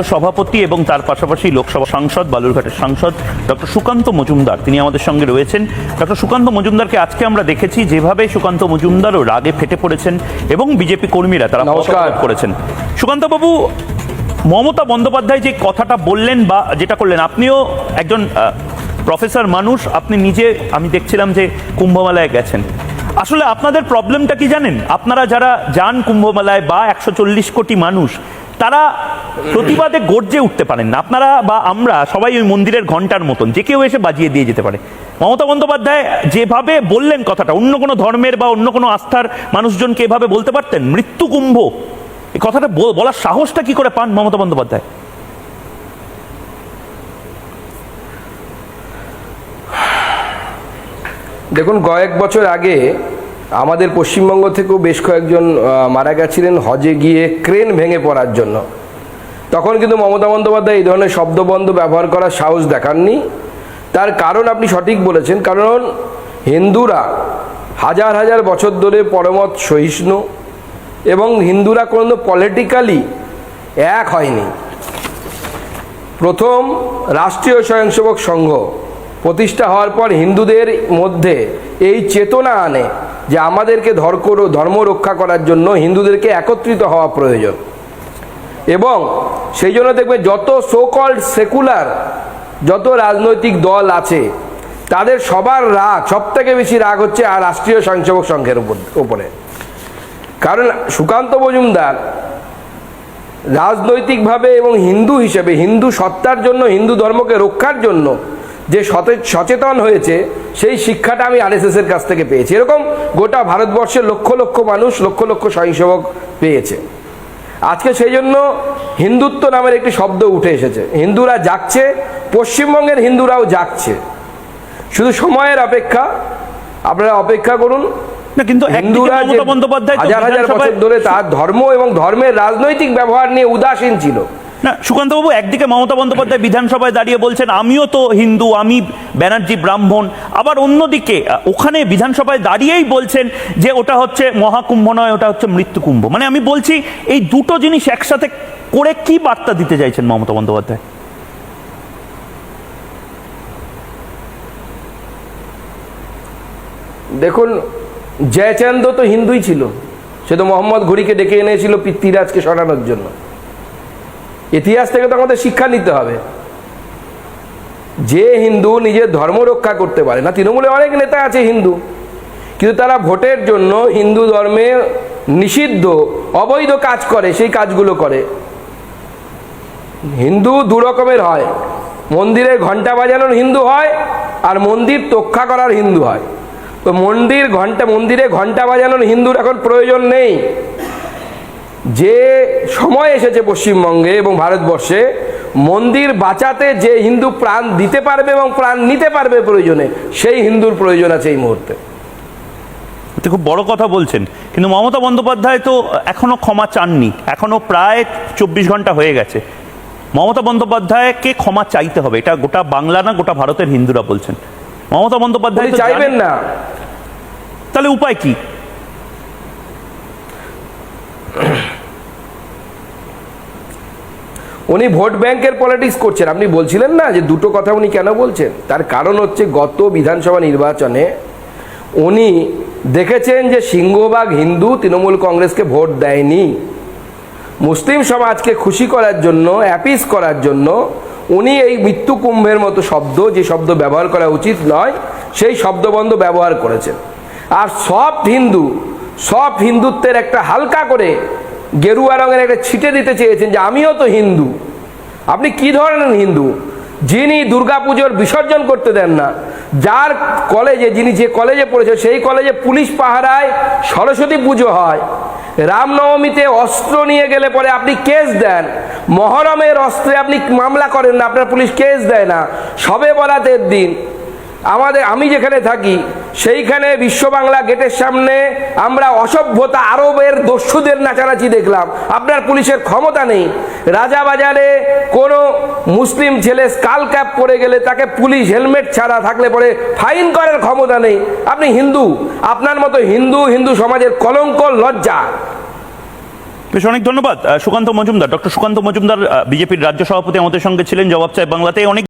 সভাপতি এবং তার পাশাপাশি লোকসভা সাংসদ বালুরঘাটের সাংসদ ডক্টর সুকান্ত মজুমদার। তিনি আমাদের সঙ্গে রয়েছেন। ডক্টর সুকান্ত মজুমদারকে আজকে আমরা দেখেছি যেভাবে সুকান্ত মজুমদারও রাগে ফেটে পড়েছেন এবং বিজেপি কর্মীরা তারা করেছেন। সুকান্ত বাবু মমতা বন্দ্যোপাধ্যায় যে কথাটা বললেন বা যেটা করলেন আপনিও একজন প্রফেসর মানুষ আপনি নিজে আমি দেখছিলাম যে কুম্ভমেলায় গেছেন। আসলে আপনাদের প্রবলেমটা কি জানেন? আপনারা যারা যান কুম্ভমেলায় বা একশো চল্লিশ কোটি মানুষ, তারা প্রতিবাদে গর্জে উঠতে পারেন না। আপনারা বা আমরা সবাই ওই মন্দিরের ঘণ্টার মতন, যে কেউ এসে বাজিয়ে দিয়ে যেতে পারে। মমতা বন্দ্যোপাধ্যায় যেভাবে বললেন কথাটা, অন্য কোনো ধর্মের বা অন্য কোনো আস্থার মানুষজনকে এভাবে বলতে পারতেন? মৃত্যু কুম্ভ। এই কথাটা বল- বলার সাহসটা কি করে পান মমতা বন্দ্যোপাধ্যায়? দেখুন, কয়েক বছর আগে আমাদের পশ্চিমবঙ্গ থেকেও বেশ কয়েকজন মারা গেছিলেন হজে গিয়ে ক্রেন ভেঙে পড়ার জন্য। তখন কিন্তু মমতা বন্দ্যোপাধ্যায় এই ধরনের শব্দবন্ধ ব্যবহার করার সাহস দেখাননি। তার কারণ আপনি সঠিক বলেছেন, কারণ হিন্দুরা হাজার হাজার বছর ধরে পরমত সহিষ্ণু এবং হিন্দুরা কোনো পলিটিক্যালি এক হয়নি। প্রথম রাষ্ট্রীয় স্বয়ংসেবক সংঘ প্রতিষ্ঠা হওয়ার পর হিন্দুদের মধ্যে এই চেতনা আনে যে আমাদেরকে ধর্ম ধর্ম রক্ষা করার জন্য হিন্দুদেরকে একত্রিত হওয়া প্রয়োজন। এবং সেই জন্য দেখবে যত সোকল্ড সেকুলার যত রাজনৈতিক দল আছে, তাদের সবার রাগ সব থেকে বেশি রাগ হচ্ছে আর রাষ্ট্রীয় স্বয়ংসেবক সংঘের উপর, উপরে। কারণ সুকান্ত মজুমদার রাজনৈতিকভাবে এবং হিন্দু হিসেবে, হিন্দু সত্তার জন্য, হিন্দু ধর্মকে রক্ষার জন্য যে সচেতন হয়েছে সেই শিক্ষাটা আমি আরএসএস এর কাছ থেকে পেয়েছি। এরকম গোটা ভারতবর্ষের লক্ষ লক্ষ মানুষ লক্ষ লক্ষ স্বয়ংসেবক পেয়েছে। আজকে সেই জন্য হিন্দুত্ব নামের একটি শব্দ উঠে এসেছে। হিন্দুরা জাগছে পশ্চিমবঙ্গের হিন্দুরাও জাগছে। শুধু সময়ের অপেক্ষা আপনারা অপেক্ষা করুন। কিন্তু হিন্দুরা হাজার হাজার বছর ধরে তার ধর্ম এবং ধর্মের রাজনৈতিক ব্যবহার নিয়ে উদাসীন ছিল। না, সুকান্তবাবু, একদিকে মমতা বন্দ্যোপাধ্যায় বিধানসভায় দাঁড়িয়ে বলছেন, আমিও তো হিন্দু, আমি ব্যানার্জি ব্রাহ্মণ। আবার অন্যদিকে ওখানে বিধানসভায় দাঁড়িয়েই বলছেন যে ওটা হচ্ছে মহাকুম্ভ নয়, ওটা হচ্ছে মৃত্যুকুম্ভ। মানে আমি বলছি, এই দুটো জিনিস একসাথে করে কি বার্তা দিতে চাইছেন মমতা বন্দ্যোপাধ্যায়? দেখুন, জয়চন্দ্র তো হিন্দুই ছিল। সে তো মোহাম্মদ ঘুরিকে ডেকে এনেছিল পৃথ্বীরাজকে সরানোর জন্য। ইতিহাস থেকে তো আমাদের শিক্ষা নিতে হবে। যে হিন্দু নিজের ধর্ম রক্ষা করতে পারে, না, তৃণমূলে অনেক নেতা আছে হিন্দু, কিন্তু তারা ভোটের জন্য হিন্দু ধর্মে নিষিদ্ধ, অবৈধ কাজ করে, সেই কাজগুলো করে। হিন্দু দু রকমের হয় মন্দিরে ঘণ্টা বাজানোর হিন্দু হয় আর মন্দির তক্ষা করার হিন্দু হয়। তো মন্দির ঘণ্টা মন্দিরে ঘণ্টা বাজানোর হিন্দুর এখন প্রয়োজন নেই। যে সময় এসেছে পশ্চিমবঙ্গে এবং ভারতবর্ষে মন্দির বাঁচাতে যে হিন্দু প্রাণ দিতে পারবে এবং প্রাণ নিতে পারবে প্রয়োজনে সেই হিন্দুর প্রয়োজন আছে এই মুহূর্তে। খুব বড় কথা বলছেন। কিন্তু মমতা বন্দ্যোপাধ্যায় তো এখনও ক্ষমা চাননি। এখনও প্রায় চব্বিশ ঘণ্টা হয়ে গেছে। মমতা বন্দ্যোপাধ্যায়কে ক্ষমা চাইতে হবে। এটা গোটা বাংলা না গোটা ভারতের হিন্দুরা বলছেন। মমতা বন্দ্যোপাধ্যায় চাইবেন না। তাহলে উপায় কি? উনি ভোট ব্যাংকের পলিটিক্স করছেন। আপনি বলছিলেন না যে দুটো কথা উনি কেন বলছেন? তার কারণ হচ্ছে গত বিধানসভা নির্বাচনে উনি দেখেছেন যে সিংহভাগ হিন্দু তৃণমূল কংগ্রেসকে ভোট দেয়নি। মুসলিম সমাজকে খুশি করার জন্য, অ্যাপিস করার জন্য উনি এই মৃত্যু কুম্ভের মতো শব্দ, যে শব্দ ব্যবহার করা উচিত নয়, সেই শব্দবন্ধ ব্যবহার করেছেন। আর সব হিন্দু, সব হিন্দুত্বের একটা হালকা করে গেরুয়া রঙের একটা ছিটে দিতে চেয়েছেন যে আমিও তো হিন্দু। আপনি কি ধরনের হিন্দু? যিনি দুর্গাপুজোর বিসর্জন করতে দেন না, যার কলেজে, যিনি যে কলেজে পড়েছে, সেই কলেজে পুলিশ পাহারায় সরস্বতী পুজো হয়। রামনবমীতে অস্ত্র নিয়ে গেলে পরে আপনি কেস দেন। মহরমের অস্ত্রে আপনি মামলা করেন না, আপনার পুলিশ কেস দেয় না। সবে বরাতের দিন আমাদের, আমি যেখানে থাকি সেইখানে বিশ্ব বাংলা গেটের সামনে আমরা অসভ্যতা আরবের দস্যুদের নাচানাচি দেখলাম। আপনার পুলিশের ক্ষমতা নেই। রাজাবাজারে কোনো মুসলিম ছেলে স্কাল ক্যাপ পরে গেলে তাকে পুলিশ হেলমেট ছাড়া থাকলে পরে ফাইন করার ক্ষমতা নেই। আপনি হিন্দু। আপনার মতো হিন্দু হিন্দু সমাজের কলঙ্ক, লজ্জা। বেশ, অনেক ধন্যবাদ। সুকান্ত মজুমদার। ডক্টর সুকান্ত মজুমদার বিজেপির রাজ্য সভাপতি আমাদের সঙ্গে ছিলেন জবাব চাই বাংলাতে। অনেক